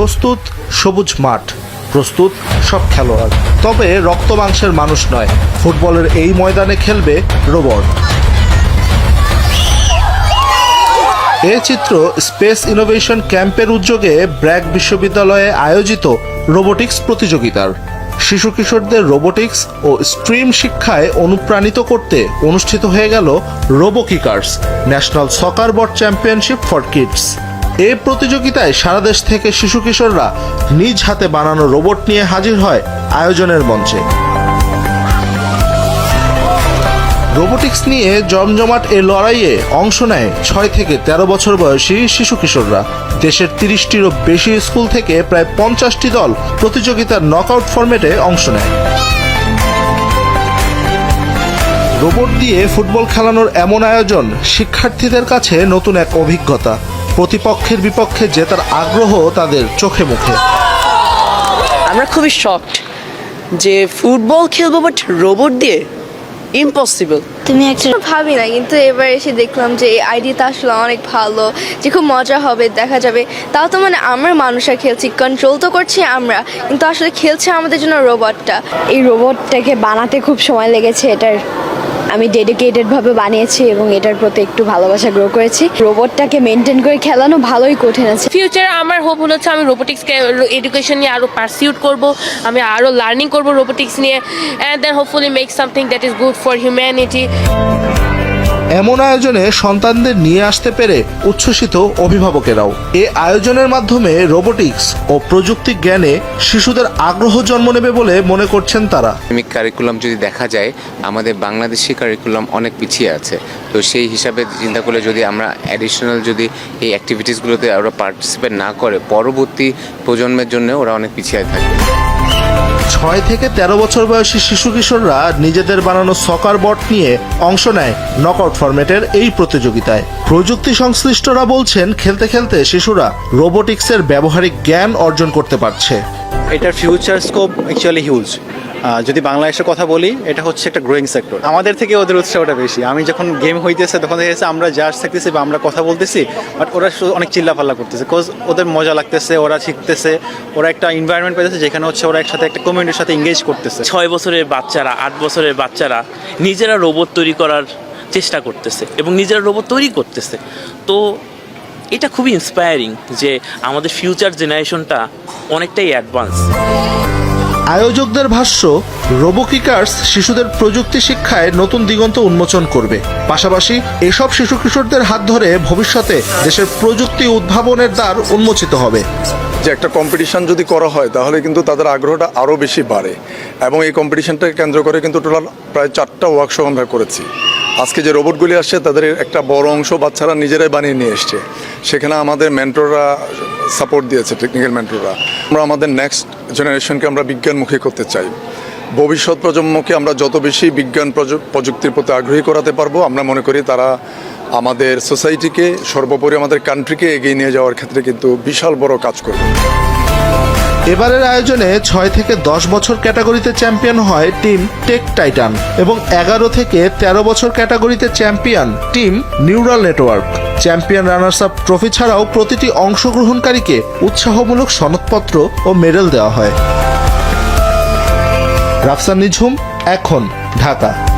প্রস্তুত সবুজ মাঠ, প্রস্তুত সব খেলোয়াড়। তবে রক্ত মাংসের মানুষ নয়, ফুটবলের এই ময়দানে খেলবে রোবট। এ চিত্র স্পেস ইনোভেশন ক্যাম্পের উদ্যোগে ব্র্যাক বিশ্ববিদ্যালয়ে আয়োজিত রোবোটিক্স প্রতিযোগিতার। শিশু কিশোরদের রোবোটিক্স ও স্ট্রিম শিক্ষায় অনুপ্রাণিত করতে অনুষ্ঠিত হয়ে গেল robo kickers, national soccer bot championship for kids. এ প্রতিযোগিতায় সারা দেশ থেকে শিশু কিশোররা নিজ হাতে বানানো রোবট নিয়ে হাজির হয় আয়োজনের মঞ্চে। রোবোটিক্স নিয়ে জমজমাট এ লড়াইয়ে অংশ নেয় ছয় থেকে তেরো বছর বয়সী শিশু কিশোররা। দেশের তিরিশটিরও বেশি স্কুল থেকে প্রায় পঞ্চাশটি দল প্রতিযোগিতার নকআউট ফরম্যাটে অংশ নেয়। রোবট দিয়ে ফুটবল খেলানোর এমন আয়োজন শিক্ষার্থীদের কাছে নতুন এক অভিজ্ঞতা। প্রতিপক্ষের বিপক্ষে জেতার আগ্রহ তাদের চোখে মুখে। আমরা খুবই শকড যে ফুটবল খেলব বাট রোবট দিয়ে ইম্পসিবল তুমি একটা ভাবি না কিন্তু এবার এসে দেখলাম যে এই আইডিয়াটা আসলে অনেক ভালো যে খুব মজা হবে দেখা যাবে। তাও তো মানে আমরা মানুষরা খেলছি কন্ট্রোল তো করছি আমরা কিন্তু আসলে খেলছে আমাদের জন্য রোবটটা এই রোবটটাকে বানাতে খুব সময় লেগেছে এটার আমি ডেডিকেটেডভাবে বানিয়েছি এবং এটার প্রতি একটু ভালোবাসা গ্রো করেছি। রোবটটাকে মেনটেন করে খেলানো ভালোই কঠিন আছে। ফিউচার আমার হোপ হলো হচ্ছে আমি রোবোটিক্সকে এডুকেশন নিয়ে আরও পারসিউট করব, আমি আরও লার্নিং করব রোবোটিক্স নিয়ে and then hopefully make something that is good for humanity এমন আয়োজনে সন্তানদের নিয়ে আসতে পেরে উচ্ছ্বসিত অভিভাবকেরাও। এ আয়োজনের মাধ্যমে রোবোটিক্স ও প্রযুক্তি জ্ঞানে শিশুদের আগ্রহ জন্ম নেবে বলে মনে করছেন তারা। কারিকুলাম যদি দেখা যায়, আমাদের বাংলাদেশি কারিকুলাম অনেক পিছিয়ে আছে। তো সেই হিসাবে চিন্তা করলে যদি আমরা অ্যাডিশনাল যদি এই অ্যাক্টিভিটিসগুলোতে ওরা পার্টিসিপেট না করে, পরবর্তী প্রজন্মের জন্য ওরা অনেক পিছিয়ে থাকবে। ছয় থেকে তেরো বছর বয়সী শিশু কিশোররা নিজেদের বানানো সকার বট নিয়ে অংশ নেয় নকআউট ফরম্যাটের এই প্রতিযোগিতায়। প্রযুক্তি সংশ্লিষ্টরা বলছেন, খেলতে খেলতে শিশুরা রোবোটিক্সের ব্যবহারিক জ্ঞান অর্জন করতে পারছে। এটার ফিউচার স্কোপ অ্যাকচুয়ালি হিউজ যদি বাংলাদেশের কথা বলি, এটা হচ্ছে একটা গ্রোয়িং সেক্টর আমাদের থেকে ওদের উৎসাহটা বেশি। আমি যখন গেম হইতেছে, তখন দেখেছি আমরা জাজ থাকতেছি বা আমরা কথা বলতেছি বাট ওরা অনেক চিল্লাপাল্লা করতেছে। বিকজ ওদের মজা লাগতেছে, ওরা শিখতেছে, ওরা একটা এনভায়রনমেন্ট পেতেছে যেখানে হচ্ছে ওরা একসাথে একটা কমিউনিটির সাথে এঙ্গেজ করতেছে। ছয় বছরের বাচ্চারা, আট বছরের বাচ্চারা নিজেরা রোবট তৈরি করার চেষ্টা করতেছে এবং নিজেরা রোবট তৈরি করতেছে। তো এটা খুবই ইন্সপায়ারিং যে আমাদের ফিউচার জেনারেশনটা অনেকটাই অ্যাডভান্স আয়োজকদের ভাষ্য, রোবোকিকার্স শিশুদের প্রযুক্তি শিক্ষায় নতুন দিগন্ত উন্মোচন করবে। পাশাপাশি এসব শিশু কিশোরদের হাত ধরে ভবিষ্যতে দেশের প্রযুক্তি উদ্ভাবনের দ্বার উন্মোচিত হবে। যে একটা কম্পিটিশন যদি করা হয়, তাহলে কিন্তু তাদের আগ্রহটা আরও বেশি বাড়ে। এবং এই কম্পিটিশনটাকে কেন্দ্র করে কিন্তু টোটাল প্রায় চারটা ওয়ার্কশপ আমরা করেছি। আজকে যে রোবটগুলি আসছে, তাদের একটা বড় অংশ বাচ্চারা নিজেরাই বানিয়ে নিয়ে এসছে। সেখানে আমাদের মেন্টররা সাপোর্ট দিয়েছে টেকনিক্যাল মেন্টররা আমরা আমাদের নেক্সট জেনারেশনকে আমরা বিজ্ঞানমুখী করতে চাই। ভবিষ্যৎ প্রজন্মকে আমরা যত বেশি বিজ্ঞান প্রযু- প্রযুক্তির প্রতি আগ্রহী করাতে পারব, আমরা মনে করি তারা আমাদের সোসাইটিকে সর্বোপরি আমাদের কান্ট্রিকে এগিয়ে নিয়ে যাওয়ার ক্ষেত্রে কিন্তু বিশাল বড় কাজ করবে। এবারের আয়োজনে ছয় থেকে দশ বছর ক্যাটাগরিতে চ্যাম্পিয়ন হয় টিম টেক টাইটান এবং এগারো থেকে তেরো বছর ক্যাটাগরিতে champion team neural network. Champion runners up trophy ছাড়াও প্রতিটি অংশগ্রহণকারীকে উৎসাহমূলক সনদপত্র ও মেডেল দেওয়া হয়। রাফসান নিঝুম, এখন ঢাকা।